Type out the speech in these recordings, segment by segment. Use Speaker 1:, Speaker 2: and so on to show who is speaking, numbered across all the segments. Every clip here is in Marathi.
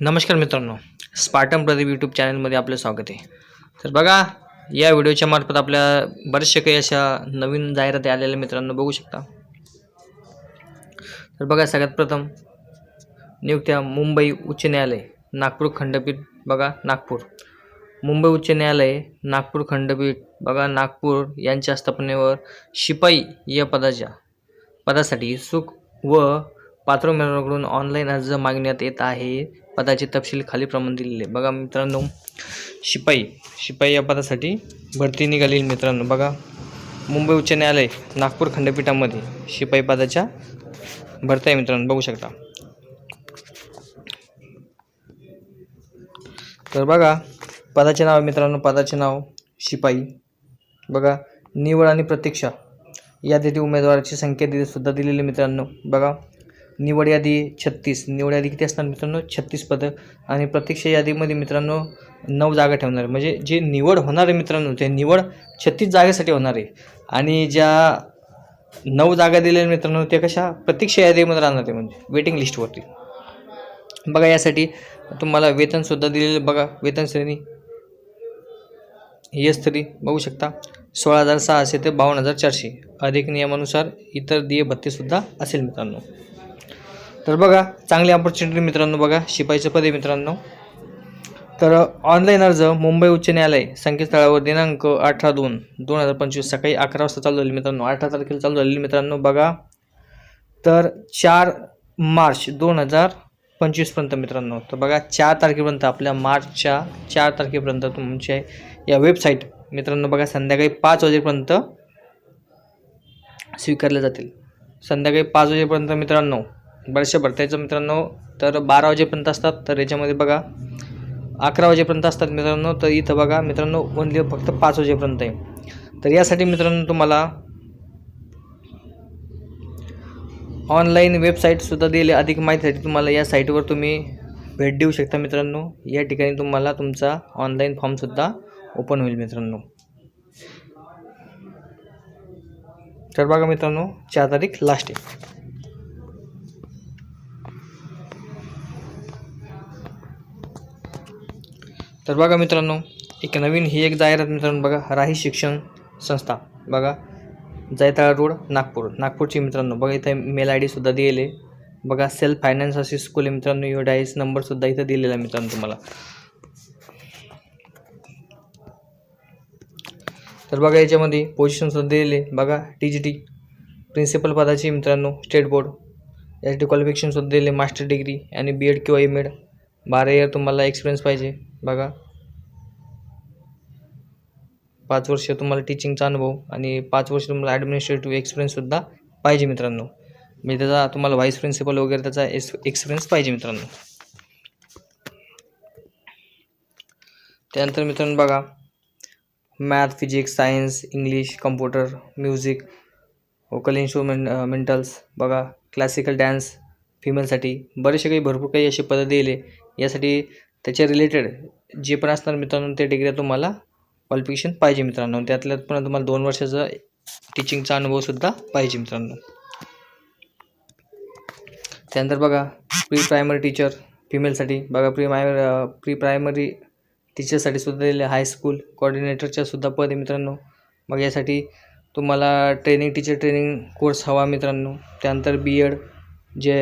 Speaker 1: नमस्कार मित्रांनो स्पार्टम प्रदीप यूट्यूब चॅनलमध्ये आपलं स्वागत आहे. तर बघा या व्हिडिओच्या मार्फत आपल्या बरेचसे काही अशा नवीन जाहिराती आलेल्या मित्रांनो बघू शकता. तर बघा सगळ्यात प्रथम नियुक्त्या मुंबई उच्च न्यायालय नागपूर खंडपीठ बघा नागपूर. मुंबई उच्च न्यायालय नागपूर खंडपीठ बघा नागपूर यांच्या स्थापनेवर शिपाई या पदाच्या पदासाठी सुख व पात्र उमेदवाराकडून ऑनलाईन अर्ज मागण्यात येत आहे. पदाचे तपशील खालीप्रमाणे दिलेले. बघा मित्रांनो शिपाई शिपाई या पदासाठी भरती निघाली मित्रांनो. बघा मुंबई उच्च न्यायालय नागपूर खंडपीठामध्ये शिपाई पदाच्या भरत्या आहे मित्रांनो. बघू शकता. तर बघा पदाचे नाव मित्रांनो. पदाचे नाव शिपाई. बघा निवड आणि प्रतीक्षा. यादीतील उमेदवाराची संख्या दिली सुद्धा दिलेली मित्रांनो. बघा निवड यादी छत्तीस. निवड यादी किती असणार मित्रांनो? छत्तीस पदं. आणि प्रत्यक्ष यादीमध्ये मित्रांनो नऊ जागा ठेवणार. आहे. म्हणजे जे निवड होणार आहे मित्रांनो ते निवड छत्तीस जागेसाठी होणार आहे. आणि ज्या नऊ जागा दिलेल्या मित्रांनो त्या कशा? प्रत्यक्ष यादीमध्ये राहणार आहे म्हणजे वेटिंग लिस्टवरती बघा यासाठी तुम्हाला वेतनसुद्धा दिलेलं बघा वेतन श्रेणी. यस तरी बघू शकता. सोळा हजार सहाशे ते बावन्न हजार चारशे. अधिक नियमानुसार इतर देय भत्तेसुद्धा असेल मित्रांनो. तर बघा चांगली ऑपॉर्च्युनिटी मित्रांनो बघा शिपाईचं पदे मित्रांनो. तर ऑनलाईन अर्ज मुंबई उच्च न्यायालय संकेतस्थळावर दिनांक अठरा दोन दोन हजार पंचवीस सकाळी अकरा वाजता चालू झाली मित्रांनो. अठरा तारखेला चालू झालेली मित्रांनो बघा. तर चार मार्च दोन हजार पंचवीसपर्यंत मित्रांनो. तर बघा चार तारखेपर्यंत आपल्या मार्चच्या चार तारखेपर्यंत तुमच्या या वेबसाईट मित्रांनो बघा संध्याकाळी पाच वाजेपर्यंत स्वीकारल्या जातील. संध्याकाळी पाच वाजेपर्यंत मित्रांनो बऱ्याचशा भरत्याचं मित्रांनो तर बारा वाजेपर्यंत असतात. तर याच्यामध्ये बघा अकरा वाजेपर्यंत असतात मित्रांनो. तर इथं बघा मित्रांनो ओनली फक्त पाच वाजेपर्यंत आहे. तर यासाठी मित्रांनो तुम्हाला ऑनलाईन वेबसाईटसुद्धा दिली अधिक माहितीसाठी तुम्हाला या साईटवर तुम्ही भेट देऊ शकता मित्रांनो. या ठिकाणी तुम्हाला तुमचा ऑनलाईन फॉर्मसुद्धा ओपन होईल मित्रांनो. तर बघा मित्रांनो चार तारीख लास्ट आहे. तर बघा मित्रांनो एक नवीन ही एक जाहिरात मित्रांनो बघा राही शिक्षण संस्था. बघा जायताळा रोड नागपूर. नागपूरची मित्रांनो बघा इथं मेल आय डीसुद्धा दिलेले बघा सेल्फ फायनान्स अशी स्कूल आहे मित्रांनो यो डायस नंबरसुद्धा इथं दिलेला आहे मित्रांनो तुम्हाला. तर बघा याच्यामध्ये पोझिशनसुद्धा दिलेले बघा टी जी टी प्रिन्सिपल पदाची मित्रांनो स्टेट बोर्ड यासाठी क्वालिफिकेशनसुद्धा दिले मास्टर डिग्री आणि बी एड किंवा एम एड बारा इयर तुम्हाला एक्सपिरियन्स पाहिजे. बघा. पाच वर्ष तुम्हाला टीचिंगचा अनुभव आणि पाच वर्ष तुम्हाला ॲडमिनिस्ट्रेटिव्ह एक्सपिरियन्ससुद्धा पाहिजे मित्रांनो. म्हणजे त्याचा तुम्हाला व्हाईस प्रिन्सिपल वगैरे त्याचा एस एक्सपिरियन्स पाहिजे मित्रांनो. त्यानंतर मित्रांनो बघा. Math physics science English computer music vocal instrumentals बघा. क्लासिकल डॅन्स फिमेलसाठी बरेचसे काही भरपूर काही असे पदं दिले यासाठी त्याच्या रिलेटेड जे पण असणार मित्रांनो ते डिग्री तुम्हाला क्वालिफिकेशन पाहिजे मित्रांनो. त्यातल्या पण तुम्हाला दोन वर्षाचा टीचिंगचा अनुभवसुद्धा पाहिजे मित्रांनो. त्यानंतर बघा प्री प्रायमरी टीचर फिमेलसाठी बघा प्री माय प्री प्रायमरी टीचरसाठी सुद्धा दिले हायस्कूल कोऑर्डिनेटरच्या सुद्धा पद आहे मित्रांनो. मग यासाठी तुम्हाला ट्रेनिंग टीचर ट्रेनिंग कोर्स हवा मित्रांनो. त्यानंतर बी एड जे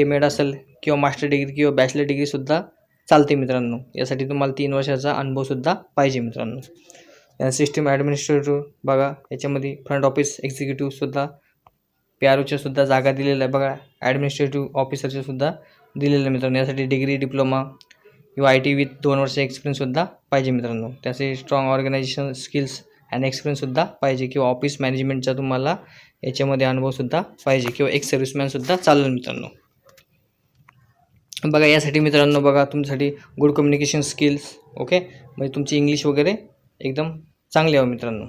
Speaker 1: एम एड असेल किंवा मास्टर डिग्री किंवा बॅचलर डिग्रीसुद्धा चालते मित्रांनो. यासाठी तुम्हाला तीन वर्षाचा अनुभवसुद्धा पाहिजे मित्रांनो. सिस्टीम ॲडमिनिस्ट्रेटिव्ह बघा याच्यामध्ये फ्रंट ऑफिस एक्झिक्युटिव्हसुद्धा पी आर ओच्यासुद्धा जागा दिलेल्या आहे बघा. ॲडमिनिस्ट्रेटिव्ह ऑफिसरच्यासुद्धा दिलेलं आहे मित्रांनो. यासाठी डिग्री डिप्लोमा किंवा आय टी विथ दोन वर्ष एक्सपिरियन्ससुद्धा पाहिजे मित्रांनो. त्याचे स्ट्रॉंग ऑर्गनायझेशन स्किल्स अँड एक्सपिरियन्ससुद्धा पाहिजे किंवा ऑफिस मॅनेजमेंटचा तुम्हाला याच्यामध्ये अनुभवसुद्धा पाहिजे किंवा एक सर्व्हिसमॅनसुद्धा चालेल मित्रांनो. बघा यासाठी मित्रांनो बघा तुमच्यासाठी गुड कम्युनिकेशन स्किल्स ओके म्हणजे तुमची इंग्लिश वगैरे एकदम चांगली हवं मित्रांनो.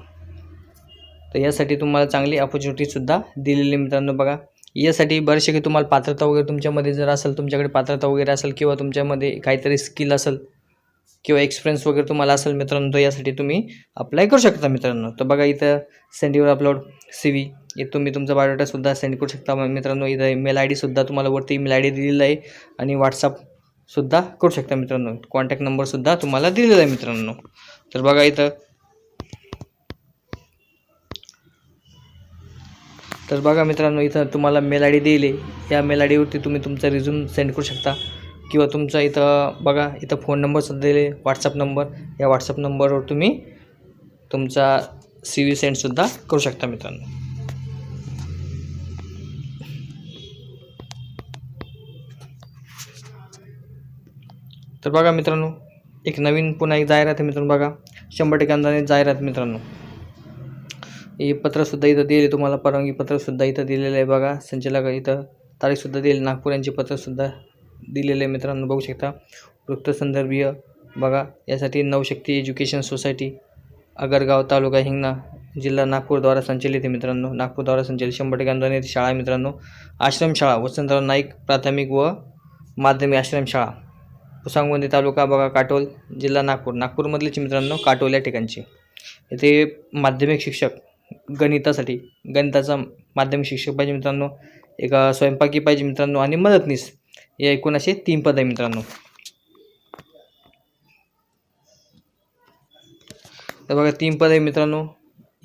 Speaker 1: तर यासाठी तुम्हाला चांगली अपॉर्च्युनिटीसुद्धा दिलेली मित्रांनो बघा. यासाठी बरेचसे काही तुम्हाला पात्रता वगैरे तुमच्यामध्ये जर असेल तुमच्याकडे पात्रता वगैरे असेल किंवा तुमच्यामध्ये काहीतरी स्किल असेल किंवा एक्सपिरियन्स वगैरे तुम्हाला असेल मित्रांनो तर यासाठी तुम्ही अप्लाय करू शकता मित्रांनो. तर बघा इथं सेंड अपलोड सी व्ही इथं तुम्ही तुमचा बायोडाटासुद्धा सेंड करू शकता. मित्रांनो इथं ईमेल आय डीसुद्धा तुम्हाला वरती ईमेल आय डी दिलेला आहे आणि व्हॉट्सअपसुद्धा करू शकता मित्रांनो. कॉन्टॅक्ट नंबरसुद्धा तुम्हाला दिलेला आहे मित्रांनो. तर बघा इथं. तर बघा मित्रांनो इथं तुम्हाला मेल आय डी दिली या मेल आय डीवरती तुम्ही तुमचा रिझ्यूम सेंड करू शकता. किंवा तुमचा इथं बघा इथं फोन नंबरसुद्धा दिले व्हॉट्सअप नंबर या व्हॉट्सअप नंबरवर तुम्ही तुमचा सी व्ही सेंडसुद्धा करू शकता मित्रांनो. तर बघा मित्रांनो एक नवीन पुन्हा एक जाहिरात आहे मित्रांनो बघा. शंभर टक्के अनुदानित जाहिरात मित्रांनो. हे पत्रसुद्धा इथं दिले तुम्हाला परवानगी पत्रसुद्धा इथं दिलेलं आहे बघा. संचालक इथं तारीखसुद्धा दिली नागपूर यांचे पत्रसुद्धा दिलेलं आहे मित्रांनो बघू शकता. वृत्तसंदर्भीय बघा. यासाठी नवशक्ती एज्युकेशन सोसायटी अगरगाव तालुका हिंगणा जिल्हा नागपूरद्वारा संचलित आहे मित्रांनो. नागपूरद्वारा संचलित शंभर टक्के अनुदानित शाळा आहे मित्रांनो. आश्रमशाळा वसंतराव नाईक प्राथमिक व माध्यमिक आश्रमशाळा. पुसांगवंदी तालुका बघा काटोल जिल्हा नागपूर. नागपूरमधलेच मित्रांनो काटोल या ठिकाणची. इथे माध्यमिक शिक्षक गणितासाठी गणिताचा माध्यमिक शिक्षक पाहिजे मित्रांनो. एक स्वयंपाकी पाहिजे मित्रांनो आणि मदतनीस या एकूण असे तीन पद आहे मित्रांनो. तर बघा तीन पद आहे मित्रांनो.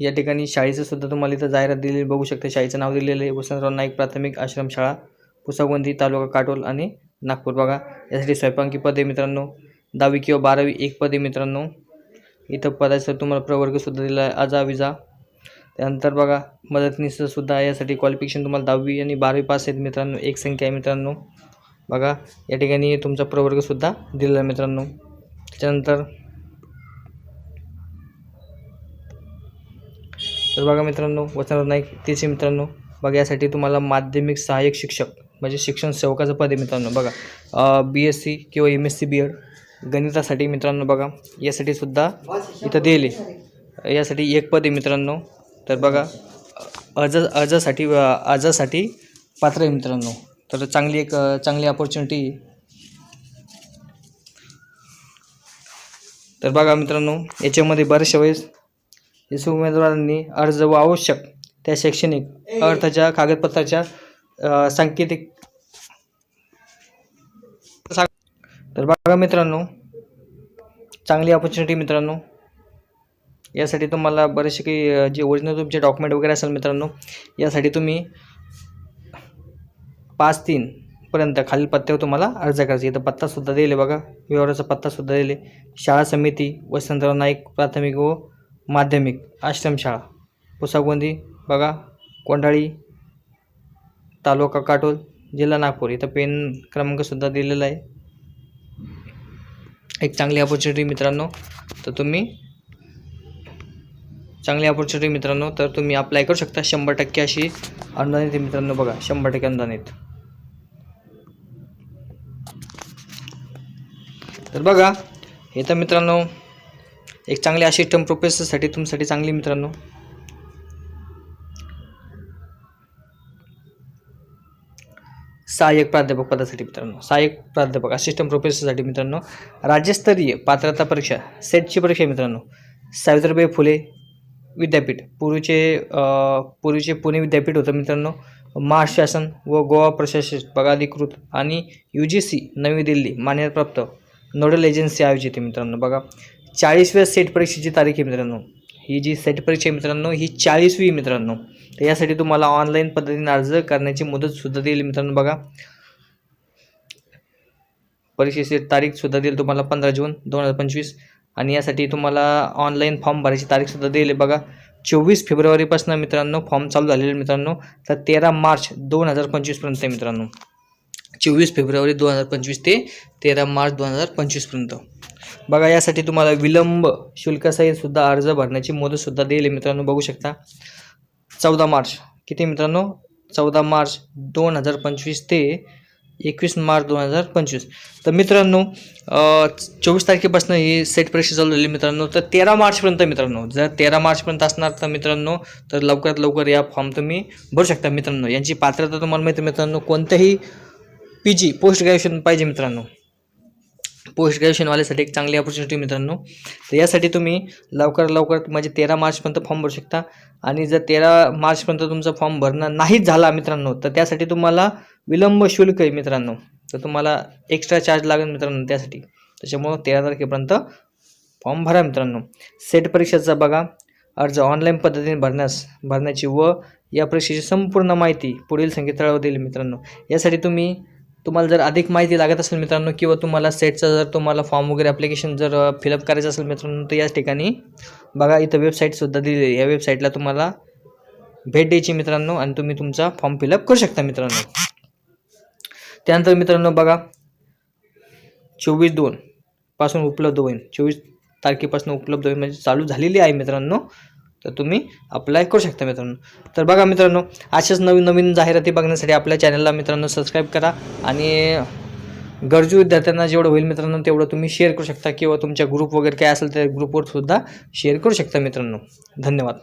Speaker 1: या ठिकाणी शाळेचं सुद्धा तुम्हाला इथं जाहिरात दिलेली बघू शकता शाळेचं नाव दिलेलं आहे. वसंतराव नाईक प्राथमिक आश्रमशाळा पुसागवंदी तालुका काटोल आणि नागपूर बघा. यासाठी स्वयंपाकी पद आहे मित्रांनो. दहावी किंवा बारावी एक पद आहे मित्रांनो. इथं पदाचा तुम्हाला प्रवर्गसुद्धा दिला आहे. आजा विजा त्यानंतर बघा मदतनीससुद्धा यासाठी क्वालिफिकेशन तुम्हाला दहावी आणि बारावी पास आहेत मित्रांनो. एक संख्या आहे मित्रांनो. बघा या ठिकाणी तुमचा प्रवर्गसुद्धा दिलेला आहे मित्रांनो. त्याच्यानंतर तर बघा मित्रांनो वचनराव नाईक तेच मित्रांनो. बघा यासाठी तुम्हाला माध्यमिक सहाय्यक शिक्षक. म्हणजे शिक्षण सेवकाचं पद आहे मित्रांनो बघा. बी एस सी किंवा M S C B Ed गणितासाठी मित्रांनो बघा. यासाठी सुद्धा इथं दिले. यासाठी एक पद आहे मित्रांनो. तर बघा अर्ज अर्जासाठी अर्जासाठी पात्र आहे मित्रांनो. तर चांगली एक चांगली अपॉर्च्युनिटी तर बघा मित्रांनो याच्यामध्ये बऱ्याचशा वेळेस उमेदवारांनी अर्ज व आवश्यक त्या शैक्षणिक अर्थाच्या कागदपत्राच्या सांकेतिक. तर बघा मित्रांनो चांगली ऑपॉर्च्युनिटी मित्रांनो. यासाठी तुम्हाला बरेचसे काही जे ओरिजिनल तुमचे डॉक्युमेंट वगैरे असेल मित्रांनो यासाठी तुम्ही पाच तीनपर्यंत खालील पत्त्यावर तुम्हाला अर्ज करायचा. इथं पत्तासुद्धा दिले बघा व्यवहाराचा पत्तासुद्धा दिले शाळा समिती वसंतराव नाईक प्राथमिक व माध्यमिक आश्रमशाळा पुसागोंदी बघा कोंढाळी तालुका काटोल जिल्हा नागपूर. इथं पेन क्रमांकसुद्धा दिलेला आहे. एक चांगली अपॉर्च्युनिटी मित्रांनो तर तुम्ही चांगली अपॉर्च्युनिटी मित्रांनो तर तुम्ही अप्लाय करू शकता शंभर टक्के अशी अनुदानित आहे मित्रांनो बघा शंभर टक्के अनुदानित. तर बघा हे तर मित्रांनो एक चांगली असिस्टंट प्रोफेसरसाठी तुमच्यासाठी चांगली मित्रांनो सहाय्यक प्राध्यापक पदासाठी मित्रांनो सहाय्यक प्राध्यापक असिस्टंट प्रोफेसरसाठी मित्रांनो राज्यस्तरीय पात्रता परीक्षा सेटची परीक्षा मित्रांनो. सावित्रीबाई फुले विद्यापीठ पूर्वीचे पूर्वीचे पुणे विद्यापीठ होतं मित्रांनो. महाराष्ट्र शासन व गोवा प्रशासन पदाधिकृत आणि यू जी सी नवी दिल्ली मान्यताप्राप्त नोडल एजन्सी आयोजित आहे मित्रांनो. बघा चाळीसव्या सेट परीक्षेची तारीख आहे मित्रांनो. ही जी सेट परीक्षा आहे मित्रांनो ही चाळीसवी मित्रांनो. तर यासाठी तुम्हाला ऑनलाईन पद्धतीने अर्ज करण्याची मुदतसुद्धा देईल मित्रांनो बघा. परीक्षेची तारीखसुद्धा देईल तुम्हाला पंधरा जून दोन हजार पंचवीस. आणि यासाठी तुम्हाला ऑनलाईन फॉर्म भरायची तारीखसुद्धा सुद्धा देईल बघा. चोवीस फेब्रुवारीपासून मित्रांनो फॉर्म चालू झालेले आहे मित्रांनो. तर तेरा मार्च दोन हजार पंचवीसपर्यंत मित्रांनो. चोवीस फेब्रुवारी दोन हजार पंचवीस ते तेरा मार्च दोन हजार पंचवीसपर्यंत बघा यासाठी तुम्हाला विलंब शुल्कासहितसुद्धा अर्ज भरण्याची मुदतसुद्धा देईल मित्रांनो बघू शकता. चौदा मार्च. किती मित्रांनो? चौदा मार्च दोन हजार पंचवीस ते एकवीस मार्च दोन हजार पंचवीस. तर मित्रांनो चोवीस तारखेपासून ही सेट परीक्षा चालू झाली मित्रांनो. तर तेरा मार्चपर्यंत मित्रांनो. जर तेरा मार्चपर्यंत असणार तर मित्रांनो तर लवकरात लवकर या फॉर्म तुम्ही भरू शकता मित्रांनो. यांची पात्रता तुम्हाला माहिती आहे मित्रांनो. कोणत्याही पी जी पोस्ट ग्रॅज्युएशन पाहिजे मित्रांनो. पोस्ट ग्रॅज्युएशनवाल्यासाठी एक चांगली ऑपॉर्च्युनिटी मित्रांनो. तर यासाठी तुम्ही लवकरात लवकर म्हणजे तेरा मार्चपर्यंत फॉर्म भरू शकता. आणि जर तेरा मार्चपर्यंत तुमचा फॉर्म भरणं नाहीच झाला मित्रांनो तर त्यासाठी तुम्हाला विलंब शुल्क आहे मित्रांनो. तर तुम्हाला एक्स्ट्रा चार्ज लागेल मित्रांनो त्यासाठी. त्याच्यामुळं तेरा तारखेपर्यंत फॉर्म भरा मित्रांनो. सेट परीक्षेचा बघा. अर्ज ऑनलाईन पद्धतीने भरण्यास भरण्याची व या परीक्षेची संपूर्ण माहिती पुढील संकेतस्थळावर दिली मित्रांनो. यासाठी तुम्ही तुम्हाला जर अधिक माहिती लागत असेल मित्रांनो किंवा तुम्हाला सेटचा जर तुम्हाला फॉर्म वगैरे ॲप्लिकेशन जर फिलअप करायचं असेल मित्रांनो तर याच ठिकाणी बघा इथं वेबसाईटसुद्धा दिलेली आहे. या वेबसाईटला तुम्हाला भेट द्यायची मित्रांनो आणि तुम्ही तुमचा फॉर्म फिलअप करू शकता मित्रांनो. त्यानंतर मित्रांनो बघा चोवीस दोन पासून उपलब्ध होईल चोवीस तारखेपासून उपलब्ध होईल म्हणजे चालू झालेली आहे मित्रांनो. तर तुम्ही अप्लाय करू शकता मित्रांनो. तर बघा मित्रांनो अशाच नवीन नवीन जाहिराती बघण्यासाठी आपल्या चॅनलला मित्रांनो सबस्क्राईब करा आणि गरजू विद्यार्थ्यांना जेवढं होईल मित्रांनो तेवढं तुम्ही शेअर करू शकता किंवा तुमच्या ग्रुप वगैरे काय असेल त्या ग्रुपवर सुद्धा शेअर करू शकता मित्रांनो. धन्यवाद.